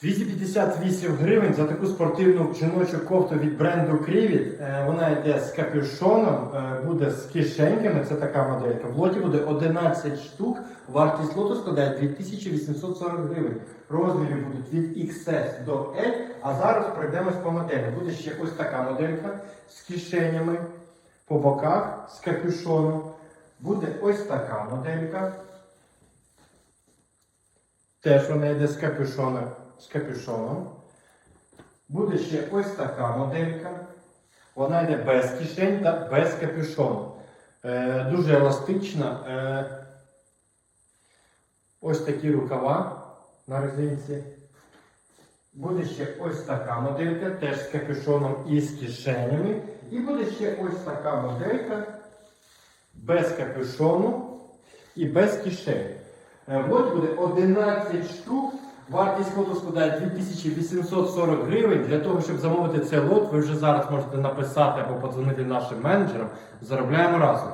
258 гривень за таку спортивну жіночу кофту від бренду Крівіт. Е, Вона йде з капюшоном, е, буде з кишеньками. Це така моделька. В лоті буде 11 штук. Вартість лоту складає 2840 гривень. Розміри будуть від XS до L. А зараз пройдемось по моделі. Буде ще ось така моделька з кишенями по боках, з капюшоном. Буде ось така моделька. Теж вона йде з капюшоном. З капюшоном. Буде ще ось така моделька. Вона йде без кишень та без капюшону. Е, дуже еластична. Е, ось такі рукава на резинці. Буде ще ось така моделька, теж з капюшоном і з кишенями. І буде ще ось така моделька без капюшону і без кишень. Е, В буде 11 штук. Вартість лоту складає 2840 гривень. Для того, щоб замовити цей лот, ви вже зараз можете написати або подзвонити нашим менеджерам. Заробляємо разом.